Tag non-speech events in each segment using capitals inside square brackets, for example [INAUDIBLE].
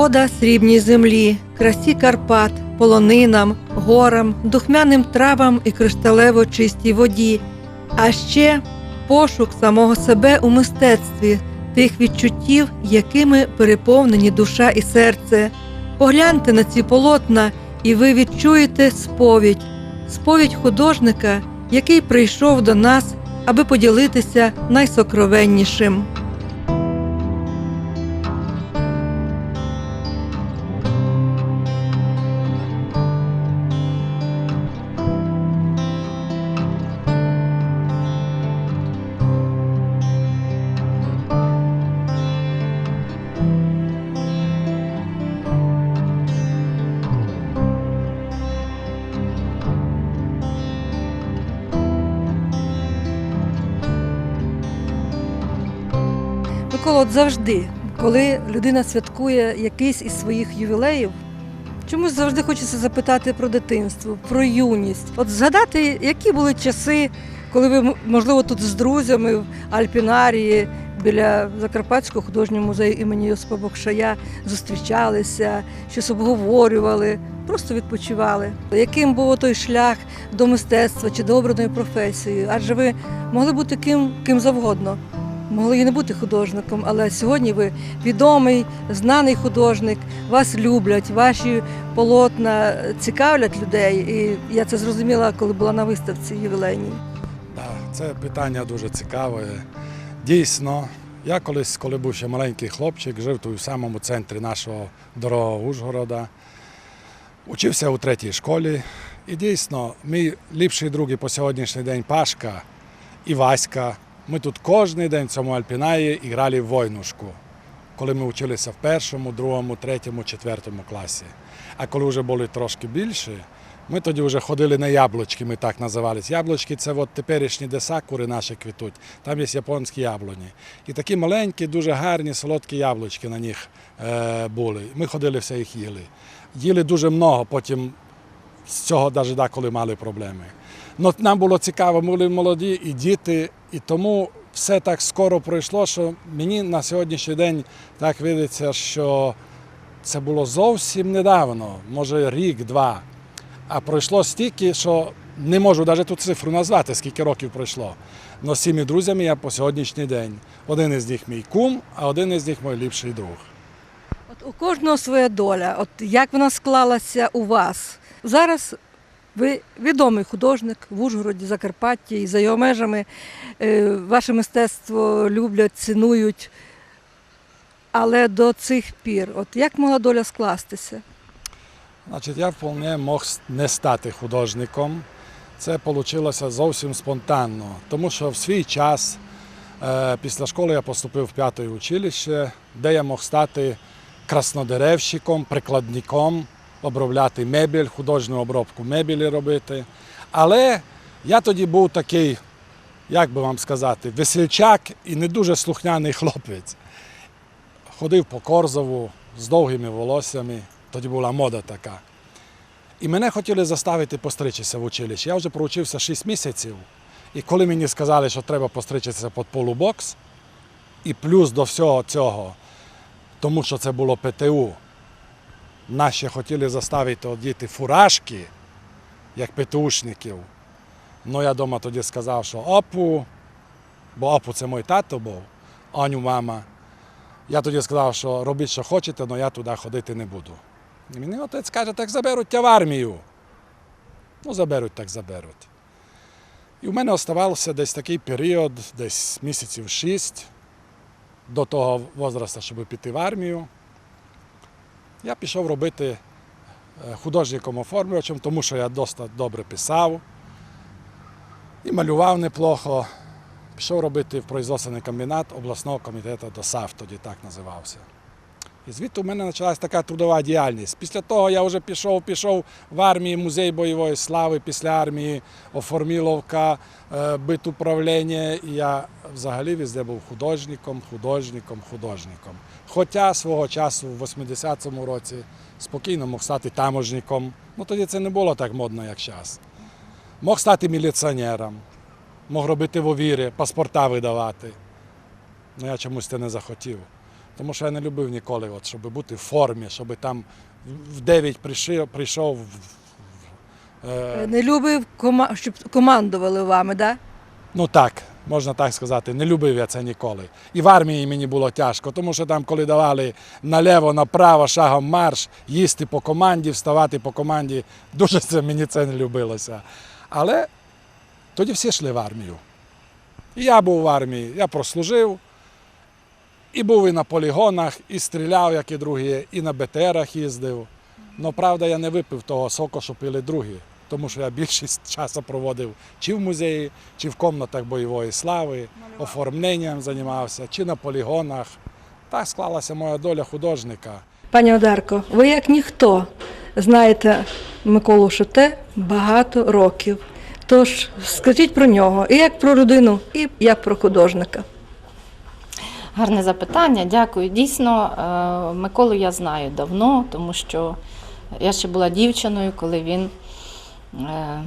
Ода срібній землі, красі Карпат, полонинам, горам, духмяним травам і кришталево чистій воді, а ще пошук самого себе у мистецтві, тих відчуттів, якими переповнені душа і серце. Погляньте на ці полотна, і ви відчуєте сповідь, сповідь художника, який прийшов до нас, аби поділитися найсокровеннішим. От завжди, коли людина святкує якийсь із своїх ювілеїв, чомусь завжди хочеться запитати про дитинство, про юність. От згадати, які були часи, коли ви, можливо, тут з друзями в Альпінарії біля Закарпатського художнього музею імені Йосипа Бокшая зустрічалися, щось обговорювали, просто відпочивали. Яким був той шлях до мистецтва чи до обраної професії? Адже ви могли бути ким, ким завгодно могли і не бути художником, але сьогодні ви відомий, знаний художник, вас люблять, ваші полотна цікавлять людей. І я це зрозуміла, коли була на виставці ювілейній. Да, це питання дуже цікаве. Дійсно, я колись, коли був ще маленький хлопчик, жив тут у самому центрі нашого дорогого Ужгорода. Учився у третій школі. І дійсно, мій ліпший друг по сьогоднішній день Пашка і Васька. Ми тут кожен день в цьому Альпінаї грали в войнушку, коли ми вчилися в першому, другому, третьому, четвертому класі. А коли вже були трошки більше, ми тоді вже ходили на яблучки, ми так називалися. Яблучки це от теперішні, де сакури наші квітуть. Там є японські яблуні. І такі маленькі, дуже гарні, солодкі яблучки на них е, були. Ми ходили все їх їли. Їли дуже много, потім з цього навіть деколи мали проблеми. Нам було цікаво, були молоді і діти, і тому все так скоро пройшло, що мені на сьогоднішній день так видиться, що це було зовсім недавно, може рік-два. А пройшло стільки, що не можу навіть ту цифру назвати, скільки років пройшло. Но з цими друзями я по сьогоднішній день. Один із них мій кум, а один із них мій ліпший друг. От у кожного своя доля. От як вона склалася у вас? Зараз ви відомий художник в Ужгороді, Закарпатті і за його межами. Е, Ваше мистецтво люблять, цінують. Але до цих пір, от як могла доля скластися? Значить, я вполне мог не стати художником. Це вийшло зовсім спонтанно, тому що в свій час е, після школи я поступив в п'яте училище, де я мог стати краснодеревщиком, прикладником, обробляти мебель, художню обробку мебелі робити. Але я тоді був такий, як би вам сказати, весельчак і не дуже слухняний [LAUGHS] хлопець. Ходив по Корзову з довгими волоссями, тоді була мода така. І мене хотіли заставити постричися в училищі. Я вже проучився 6 місяців. І коли мені сказали, що треба постричитися під полубокс, і плюс до всього цього, тому що це було ПТУ, ще хотіли заставити одіти фуражки, як ПТУшників. Ну я вдома тоді сказав, що опу, бо опу це мій тато був, Аню мама. Я тоді сказав, що робіть, що хочете, але я туди ходити не буду. І мені отець каже, так заберуть тебе в армію. Ну, заберуть, так заберуть. І в мене оставався десь такий період, десь місяців шість до того возрасту, щоб піти в армію. Я пішов робити е, художником оформлювачем, тому що я досить добре писав і малював неплохо. Пішов робити в производственний комбінат обласного комітету ДОСАВ, тоді так називався. І звідти у мене почалася така трудова діяльність. Після того я вже пішов, пішов в армії, музей бойової слави, після армії оформіловка, е, битуправління. І я взагалі везде був художником, художником, художником. Хоча свого часу в 80-му році спокійно мог стати таможником. Ну тоді це не було так модно, як зараз. Мог стати міліціонером, мог робити в овірі, паспорта видавати. Ну я чомусь це не захотів. Тому що я не любив ніколи, от, щоб бути в формі, щоб там в 9 прийшов, прийшов в- е, Не любив, кома- щоб командували вами, да? Ну так, можна так сказати, не любив я це ніколи. І в армії мені було тяжко, тому що там, коли давали наліво, направо, шагом марш, їсти по команді, вставати по команді, дуже це, мені це не любилося. Але тоді всі йшли в армію. І я був в армії, я прослужив, і був і на полігонах, і стріляв, як і другі, і на БТРах їздив. Ну, правда, я не випив того соку, що пили другі, тому що я більшість [LAUGHS] часу проводив чи в музеї, чи в комнатах бойової слави, оформленням займався, чи на полігонах. Так склалася моя доля художника. Пані Одарко, ви як ніхто знаєте Миколу Шоте багато років. Тож скажіть про нього і як про родину, і як про художника. Гарне запитання, дякую. Дійсно, е, Миколу я знаю давно, тому що я ще була дівчиною, коли він е,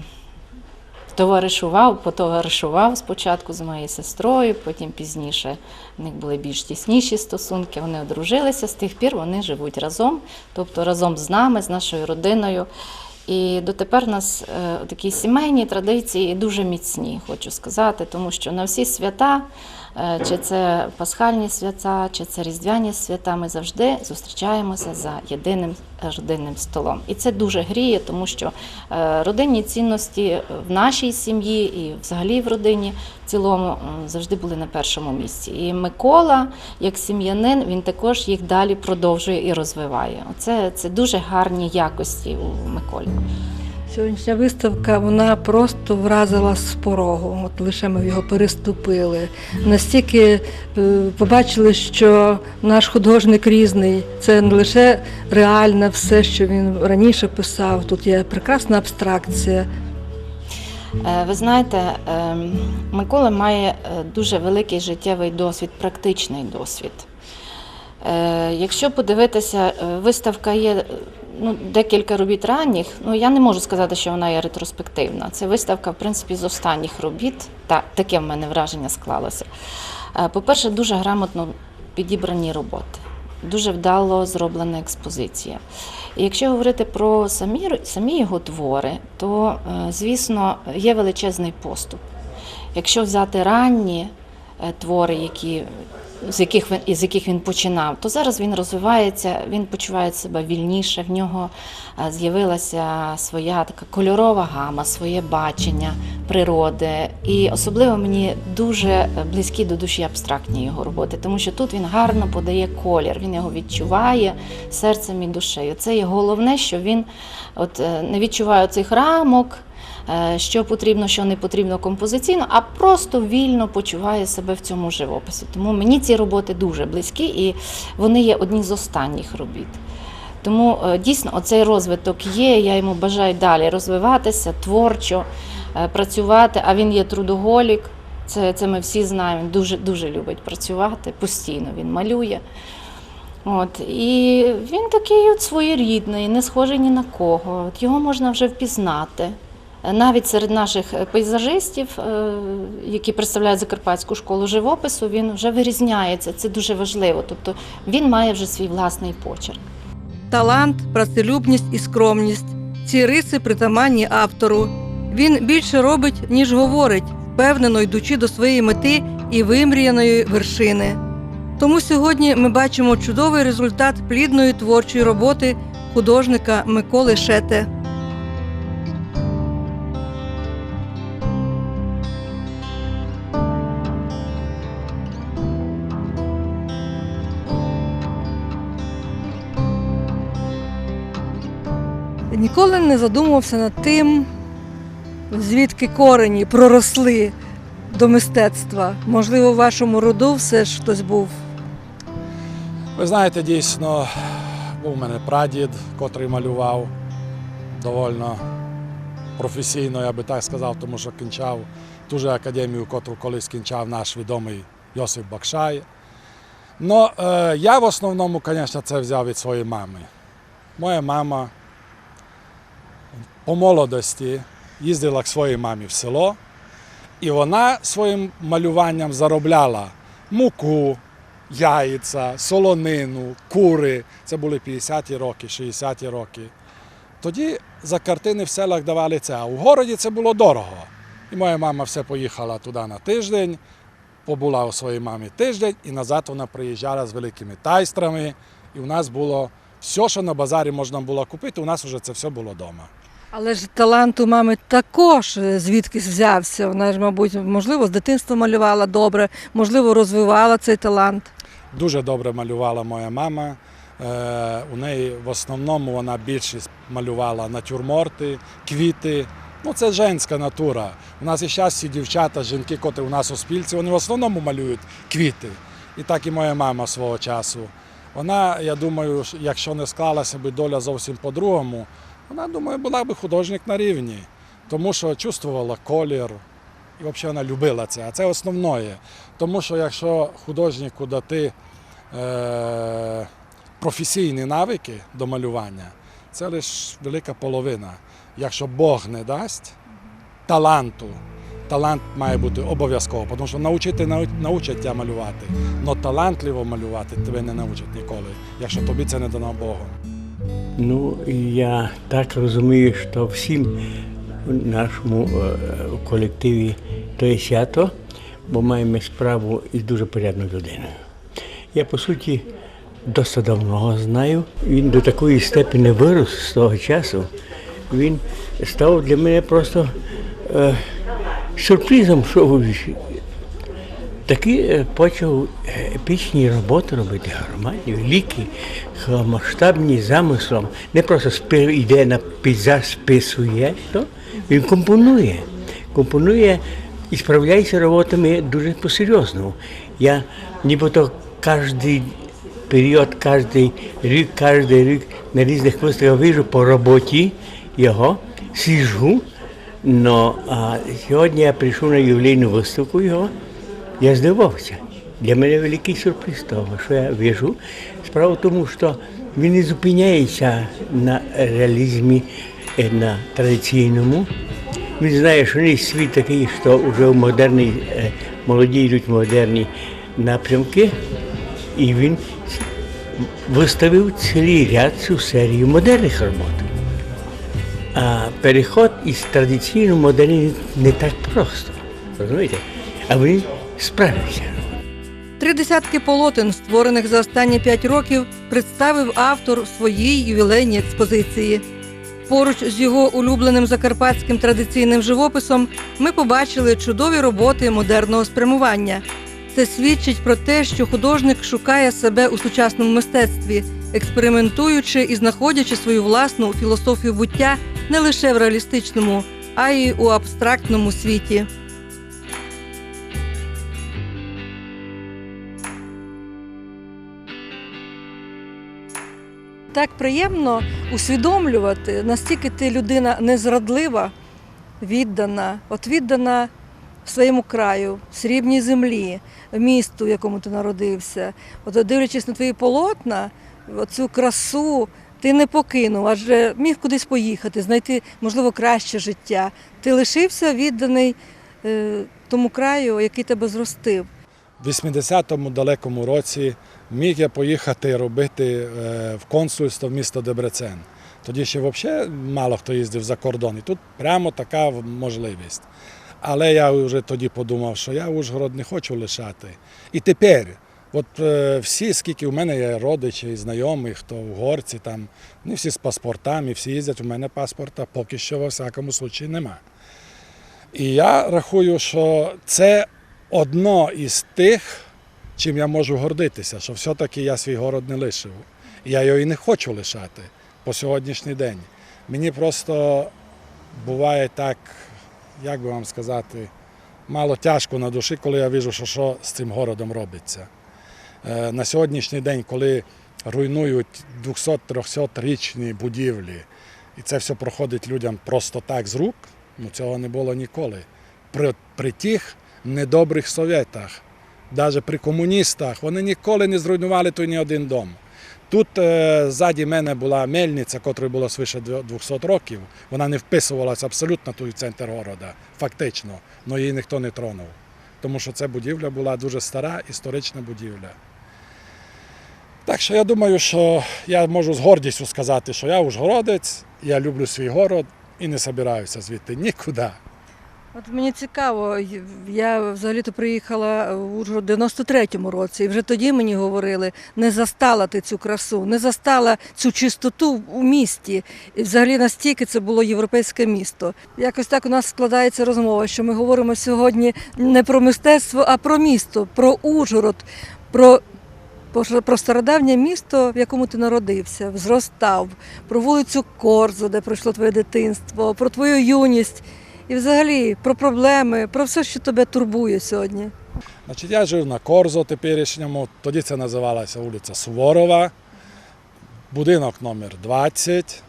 товаришував, потоваришував спочатку з моєю сестрою, потім пізніше в них були більш тісніші стосунки. Вони одружилися, з тих пір вони живуть разом, тобто разом з нами, з нашою родиною. І дотепер у нас е, такі сімейні традиції дуже міцні, хочу сказати, тому що на всі свята, чи це пасхальні свята, чи це різдвяні свята, ми завжди зустрічаємося за єдиним родинним столом. І це дуже гріє, тому що е, родинні цінності в нашій сім'ї і взагалі в родині в цілому завжди були на першому місці. І Микола, як сім'янин, він також їх далі продовжує і розвиває. Оце це дуже гарні якості у Миколі. Сьогоднішня виставка вона просто вразила з порогу. От лише ми його переступили. Настільки е, побачили, що наш художник різний. Це не лише реальне все, що він раніше писав. Тут є прекрасна абстракція. Е, Ви знаєте, ем, Микола має е, дуже великий життєвий досвід, практичний досвід. Е, Якщо подивитися, е, виставка є е, ну, декілька робіт ранніх, ну я не можу сказати, що вона є ретроспективна. Це виставка, в принципі, з останніх робіт. Так, таке в мене враження склалося. Е, По-перше, дуже грамотно підібрані роботи, дуже вдало зроблена експозиція. І якщо говорити про самі, самі його твори, то, е, звісно, є величезний поступ. Якщо взяти ранні е, твори, які, з, яких він, із яких він починав, то зараз він розвивається, він почуває себе вільніше, в нього з'явилася своя така кольорова гама, своє бачення природи. І особливо мені дуже е, близькі до душі абстрактні його роботи, тому що тут він гарно подає колір, він його відчуває серцем і душею. Це є головне, що він от, е, не відчуває цих рамок що потрібно, що не потрібно композиційно, а просто вільно почуває себе в цьому живописі. Тому мені ці роботи дуже близькі і вони є одні з останніх робіт. Тому е, дійсно оцей розвиток є. Я йому бажаю далі розвиватися, творчо е, працювати. А він є трудоголік. Це, це ми всі знаємо. Дуже дуже любить працювати. Постійно він малює. От, і він такий от своєрідний, не схожий ні на кого. От його можна вже впізнати. Навіть серед наших пейзажистів, е, які представляють Закарпатську школу живопису, він вже вирізняється. Це дуже важливо. Тобто він має вже свій власний почерк. Талант, працелюбність і скромність ці риси притаманні автору. Він більше робить, ніж говорить, впевнено йдучи до своєї мети і вимріяної вершини. Тому сьогодні ми бачимо чудовий результат плідної творчої роботи художника Миколи Шете. Ніколи не задумувався над тим, звідки корені проросли до мистецтва. Можливо, в вашому роду все ж хтось був. Ви знаєте, дійсно, був у мене прадід, котрий малював довольно професійно, я би так сказав, тому що кінчав ту же академію, котру колись кінчав наш відомий Йосип Бакшай. Ну, е, я в основному, звісно, це взяв від своєї мами. Моя мама по молодості їздила к своїй мамі в село, і вона своїм малюванням заробляла муку, яйця, солонину, кури. Це були 50-ті роки, 60-ті роки. Тоді за картини в селах давали це, а в городі це було дорого. І моя мама все поїхала туди на тиждень, побула у своїй мамі тиждень, і назад вона приїжджала з великими тайстрами. І у нас було все, що на базарі можна було купити, у нас вже це все було вдома. Але ж талант у мами також е, звідкись взявся. Вона ж, мабуть, можливо, з дитинства малювала добре, можливо, розвивала цей талант. Дуже добре малювала моя мама. Е, у неї в основному вона більшість малювала натюрморти, квіти. Ну, це женська натура. У нас і зараз всі дівчата, жінки, котрі у нас у спільці, вони в основному малюють квіти. І так і моя мама свого часу. Вона, я думаю, якщо не склалася би доля зовсім по-другому, вона, думаю, була б художник на рівні, тому що чувствувала колір, і взагалі вона любила це. А це основне. Тому що якщо художнику дати е, професійні навики до малювання, це лише велика половина. Якщо Бог не дасть таланту, талант має бути обов'язково, тому що навчити научать тебе малювати, але талантливо малювати тебе не навчать ніколи, якщо тобі це не дано Богом. Ну, я так розумію, що всім в нашому е, колективі то є свято, бо маємо справу із дуже порядною людиною. Я, по суті, досить давно знаю. Він до такої степені вирос з того часу. Він став для мене просто е, сюрпризом, що Такі е, почав е, епічні роботи робити громадні, великі, масштабні замислом. Не просто спи- йде на пейзаж, списує, то він компонує. Компонує і справляється роботами дуже по-серйозному. Я нібито кожен період, кожен рік, кожен рік на різних виставках вижу по роботі його, сижу. Но а, сьогодні я прийшов на ювілейну виставку його. Я здивувався. Для мене великий сюрприз того, що я вижу. Справа в тому, що він не зупиняється на реалізмі, е, на традиційному. Він знає, що не світ такий, що вже в модерній, е, молоді йдуть модерні напрямки, і він виставив цілий ряд цю серію модерних робот. А переход із традиційного модерні не так просто. Розумієте? А він справився. Три десятки полотен, створених за останні п'ять років, представив автор своїй ювілейній експозиції. Поруч з його улюбленим закарпатським традиційним живописом ми побачили чудові роботи модерного спрямування. Це свідчить про те, що художник шукає себе у сучасному мистецтві, експериментуючи і знаходячи свою власну філософію буття не лише в реалістичному, а й у абстрактному світі. Так приємно усвідомлювати, настільки ти людина незрадлива, віддана, от віддана своєму краю, срібній землі, місту, в якому ти народився. От дивлячись на твої полотна, цю красу ти не покинув, адже міг кудись поїхати, знайти, можливо, краще життя. Ти лишився відданий е, тому краю, який тебе зростив. В 80-му далекому році міг я поїхати робити е, в консульство в місто Дебрецен. Тоді ще взагалі мало хто їздив за кордон. І тут прямо така можливість. Але я вже тоді подумав, що я Ужгород не хочу лишати. І тепер, от е, всі, скільки у мене є родичів і знайомих, хто в горці, там, не всі з паспортами, всі їздять, у мене паспорта поки що во всякому случаї нема. І я рахую, що це одно із тих, чим я можу гордитися, що все-таки я свій город не лишив. Я його і не хочу лишати по сьогоднішній день. Мені просто буває так, як би вам сказати, мало тяжко на душі, коли я бачу, що, що з цим городом робиться. Е, На сьогоднішній день, коли руйнують 200-300 річні будівлі, і це все проходить людям просто так з рук, ну цього не було ніколи. При, при тих недобрих совєтах, навіть при комуністах, вони ніколи не зруйнували той ні один дом. Тут е, ззаді мене була мельниця, котрій було свише 200 років. Вона не вписувалася абсолютно тут в центр города, фактично, але її ніхто не тронув. Тому що ця будівля була дуже стара історична будівля. Так що я думаю, що я можу з гордістю сказати, що я ужгородець, я люблю свій город і не збираюся звідти нікуди. От мені цікаво, я взагалі-то приїхала в Ужгород в 93-му році, і вже тоді мені говорили, не застала ти цю красу, не застала цю чистоту у місті. І взагалі настільки це було європейське місто. Якось так у нас складається розмова, що ми говоримо сьогодні не про мистецтво, а про місто, про Ужгород, про про- стародавнє місто, в якому ти народився, зростав, про вулицю Корзу, де пройшло твоє дитинство, про твою юність і взагалі про проблеми, про все, що тебе турбує сьогодні. Значить, я жив на Корзо теперішньому, тоді це називалася вулиця Суворова, будинок номер 20,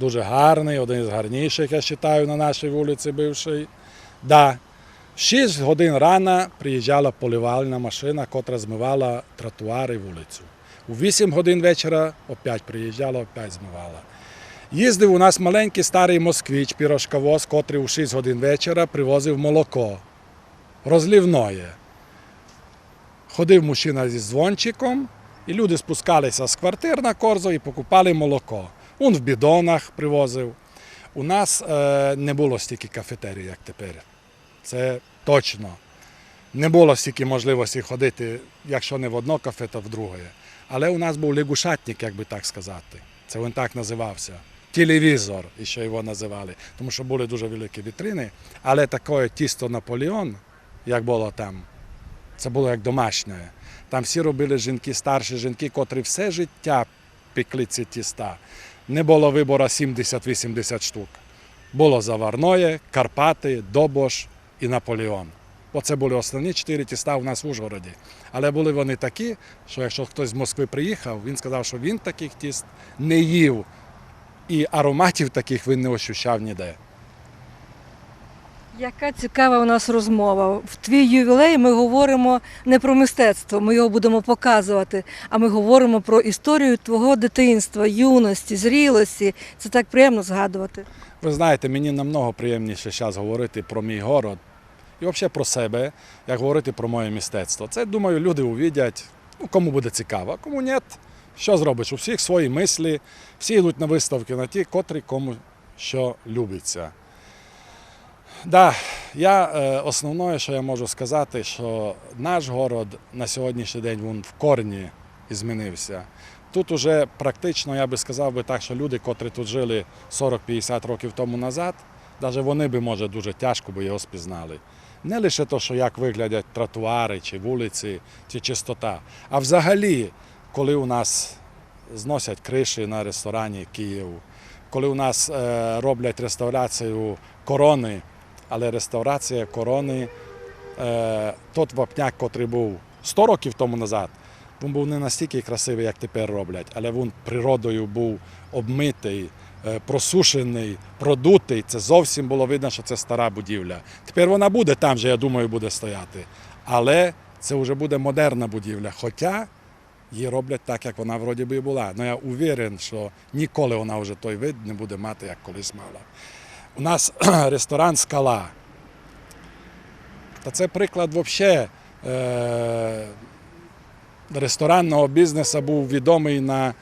дуже гарний, один із гарніших, я вважаю, на нашій вулиці бившій. Да. В 6 годин рано приїжджала поливальна машина, котра змивала тротуари вулицю. У 8 годин вечора опять приїжджала, опять змивала. Їздив у нас маленький старий москвич, пірожковоз, котрий у 6 годин вечора привозив молоко. Розлівноє. Ходив мужчина зі дзвончиком, і люди спускалися з квартир на корзо і покупали молоко. Він в бідонах привозив. У нас е, не було стільки кафетерій, як тепер. Це точно. Не було стільки можливості ходити, якщо не в одно кафе, то в друге. Але у нас був лягушатник, як би так сказати. Це він так називався. Телевізор, ще його називали, тому що були дуже великі вітрини. Але таке тісто Наполеон, як було там, це було як домашнє. Там всі робили жінки, старші жінки, котрі все життя пекли ці тіста. Не було вибору 70-80 штук. Було заварное, Карпати, Добош і Наполеон. Оце були основні чотири тіста у нас в Ужгороді. Але були вони такі, що якщо хтось з Москви приїхав, він сказав, що він таких тіст не їв. І ароматів таких він не ощущав ніде. Яка цікава у нас розмова. В твій ювілей ми говоримо не про мистецтво, ми його будемо показувати, а ми говоримо про історію твого дитинства, юності, зрілості. Це так приємно згадувати. Ви знаєте, мені намного приємніше зараз говорити про мій город і взагалі про себе, як говорити про моє мистецтво. Це, думаю, люди увидять, ну, кому буде цікаво, а кому ні. Що зробиш? У всіх свої мислі, всі йдуть на виставки на ті, котрі кому що любиться. Да, я е, основне, що я можу сказати, що наш город на сьогоднішній день він в корні змінився. Тут уже практично, я би сказав би так, що люди, котрі тут жили 40-50 років тому назад, навіть вони би, може, дуже тяжко би його спізнали. Не лише те, що як виглядять тротуари чи вулиці, чи чистота, а взагалі, коли у нас зносять криші на ресторані Київ, коли у нас е, роблять реставрацію корони, але реставрація корони, е, тот вапняк, котрий був 100 років тому назад, він був не настільки красивий, як тепер роблять, але він природою був обмитий, е, просушений, продутий. Це зовсім було видно, що це стара будівля. Тепер вона буде там же, я думаю, буде стояти. Але це вже буде модерна будівля. Хоча її роблять так, як вона вроді би була. Ну я уверен, що ніколи вона вже той вид не буде мати, як колись мала. У нас [CLEARS THROAT] ресторан Скала. Та це приклад взагалі е, ресторанного бізнесу був відомий на,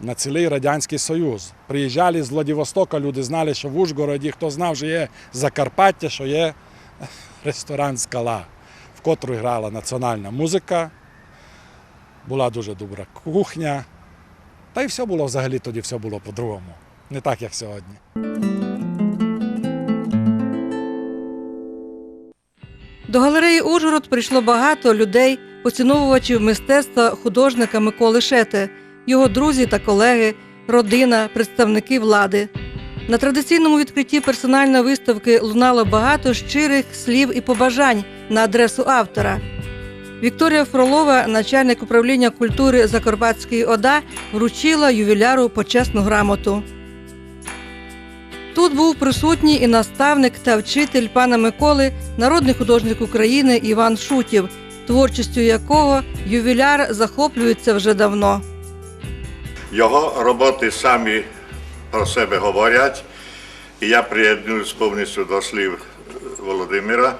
на цілий Радянський Союз. Приїжджали з Владивостока, люди знали, що в Ужгороді, хто знав, що є Закарпаття, що є [LAUGHS] ресторан Скала, в котру грала національна музика, була дуже добра кухня. Та й все було взагалі тоді все було по-другому. Не так, як сьогодні. До галереї Ужгород прийшло багато людей, поціновувачів мистецтва художника Миколи Шети, його друзі та колеги, родина, представники влади. На традиційному відкритті персональної виставки лунало багато щирих слів і побажань на адресу автора. Вікторія Фролова, начальник управління культури Закарпатської ОДА, вручила ювіляру почесну грамоту. Тут був присутній і наставник та вчитель пана Миколи, народний художник України Іван Шутів, творчістю якого ювіляр захоплюється вже давно. Його роботи самі про себе говорять, і я приєднуюсь повністю до слів Володимира.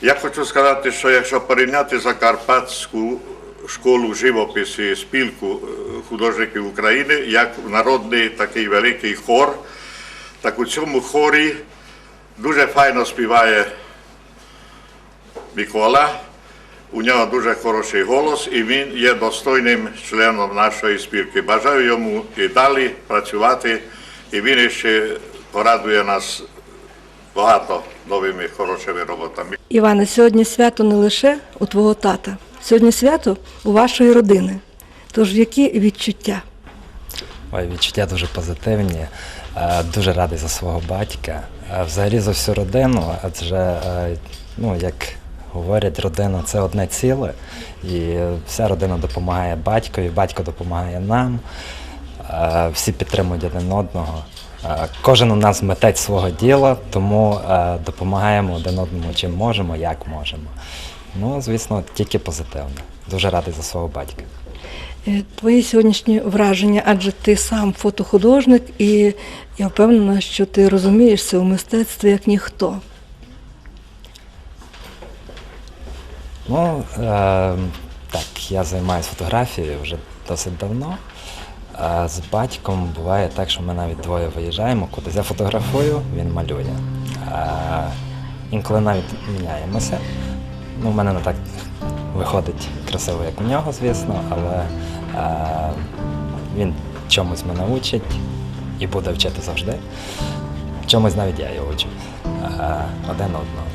Я хочу сказати, що якщо порівняти Закарпатську школу живопису спілку е, художників України як народний такий великий хор. Так у цьому хорі дуже файно співає Микола. У нього дуже хороший голос і він є достойним членом нашої спілки. Бажаю йому і далі працювати, і він ще порадує нас багато новими хорошими роботами. Іване, сьогодні свято не лише у твого тата, сьогодні свято у вашої родини. Тож які відчуття? Ой, відчуття дуже позитивні. Е, Дуже радий за свого батька. Е, Взагалі за всю родину, адже, е, ну, як говорять, родина це одне ціле, і вся родина допомагає батькові, батько допомагає нам, всі підтримують один одного. Е, Кожен у нас митець свого діла, тому е, допомагаємо один одному чим можемо, як можемо. Ну, звісно, тільки позитивно. Дуже радий за свого батька. Е, Твої сьогоднішні враження, адже ти сам фотохудожник, і я впевнена, що ти розумієшся у мистецтві як ніхто. Ну, е, так, я займаюся фотографією вже досить давно. Е, з батьком буває так, що ми навіть двоє виїжджаємо кудись. Я фотографую, він малює. Е, інколи навіть міняємося. Ну, в мене не так виходить красиво, як у нього, звісно, але е, він чомусь мене учить і буде вчити завжди. Чомусь навіть я його учу. Е, один одного.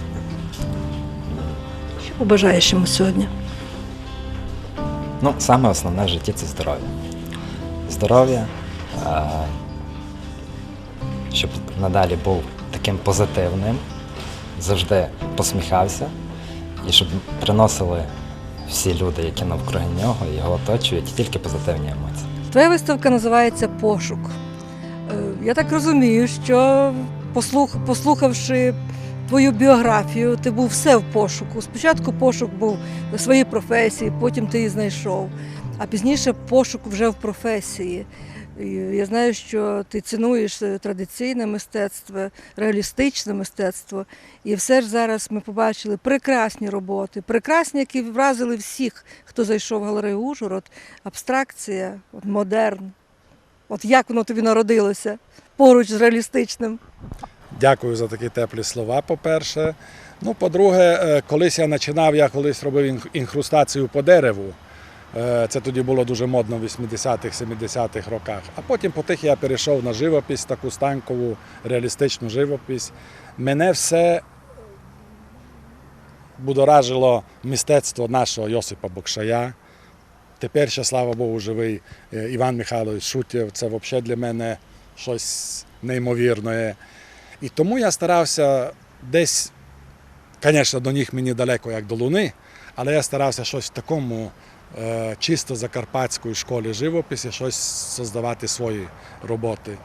Що побажаєш йому сьогодні? Ну, саме основне в житті це здоров'я. Здоров'я, е, щоб надалі був таким позитивним, завжди посміхався, і щоб приносили всі люди, які навкруги нього, його оточують, тільки позитивні емоції. Твоя виставка називається Пошук. Е, Я так розумію, що послухавши твою біографію, ти був все в пошуку. Спочатку пошук був своїй професії, потім ти її знайшов, а пізніше пошук вже в професії. Я знаю, що ти цінуєш е, традиційне мистецтво, реалістичне мистецтво. І все ж зараз ми побачили прекрасні роботи, прекрасні, які вразили всіх, хто зайшов в галерею Ужгород. Абстракція, от модерн. От як воно тобі народилося поруч з реалістичним. Дякую за такі теплі слова, по-перше. Ну, по-друге, е, колись я починав, я колись робив інх- інхрустацію по дереву. Е, Це тоді було дуже модно в 80-х, 70-х роках. А потім потихо я перейшов на живопись, таку станкову, реалістичну живопись. Мене все будоражило мистецтво нашого Йосипа Бокшая. Тепер ще, слава Богу, живий е, Іван Михайлович Шутєв. Це взагалі для мене щось неймовірне. І тому я старався десь, звісно, до них мені далеко, як до Луни, але я старався щось в такому чисто закарпатської школі живописі, щось создавати свої роботи.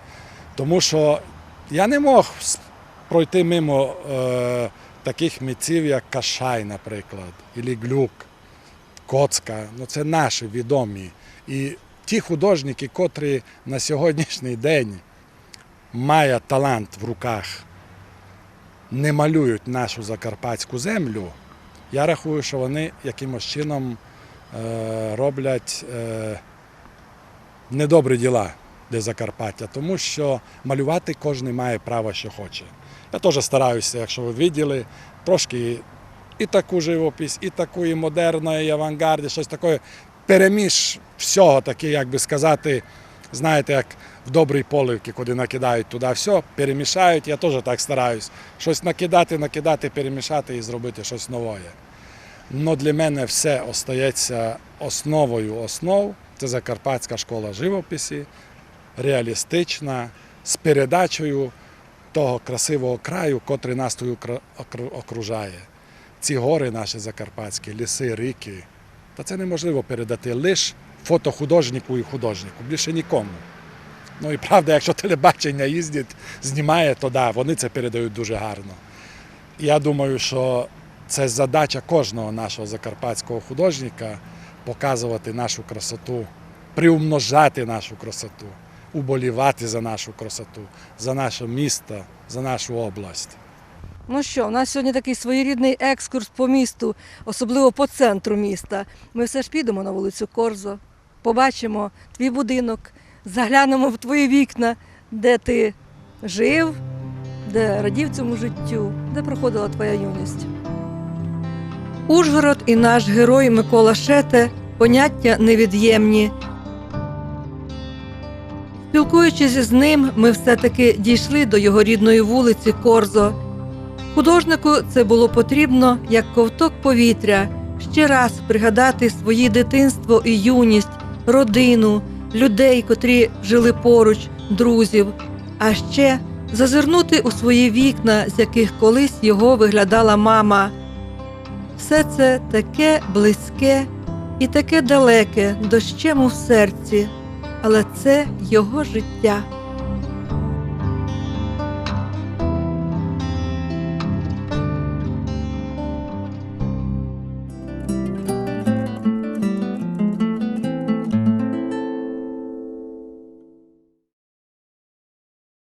Тому що я не мог пройти мимо е, таких митців, як Кашай, наприклад, або Глюк, Коцка. Ну, це наші відомі. І ті художники, котрі на сьогоднішній день має талант в руках, не малюють нашу закарпатську землю, я рахую, що вони якимось чином е, роблять е, недобрі діла для Закарпаття, тому що малювати кожен має право, що хоче. Я теж стараюся, якщо ви виділи, трошки і таку живопись, і таку, і модерну, і авангарді, щось таке. Переміж всього таке, як би сказати, знаєте, як в добрій поливці, коли накидають туди все, перемішають. Я теж так стараюсь. Щось накидати, накидати, перемішати і зробити щось нове. Но для мене все остається основою основ. Це Закарпатська школа живописі, реалістична, з передачею того красивого краю, котрий нас тут окружає. Ці гори наші закарпатські, ліси, ріки. Та це неможливо передати лише фотохудожнику і художнику, більше нікому. Ну і правда, якщо телебачення їздить, знімає, то да, вони це передають дуже гарно. Я думаю, що це задача кожного нашого закарпатського художника показувати нашу красоту, приумножати нашу красоту, уболівати за нашу красоту, за наше місто, за нашу область. Ну що, у нас сьогодні такий своєрідний екскурс по місту, особливо по центру міста. Ми все ж підемо на вулицю Корзо, побачимо твій будинок, заглянемо в твої вікна, де ти жив, де радів цьому життю, де проходила твоя юність. Ужгород і наш герой Микола Шете поняття невід'ємні. Спілкуючись з ним, ми все-таки дійшли до його рідної вулиці Корзо. Художнику це було потрібно як ковток повітря, ще раз пригадати своє дитинство і юність, родину, людей, котрі жили поруч, друзів, а ще зазирнути у свої вікна, з яких колись його виглядала мама. Все це таке близьке і таке далеке, дощем у серці, але це його життя.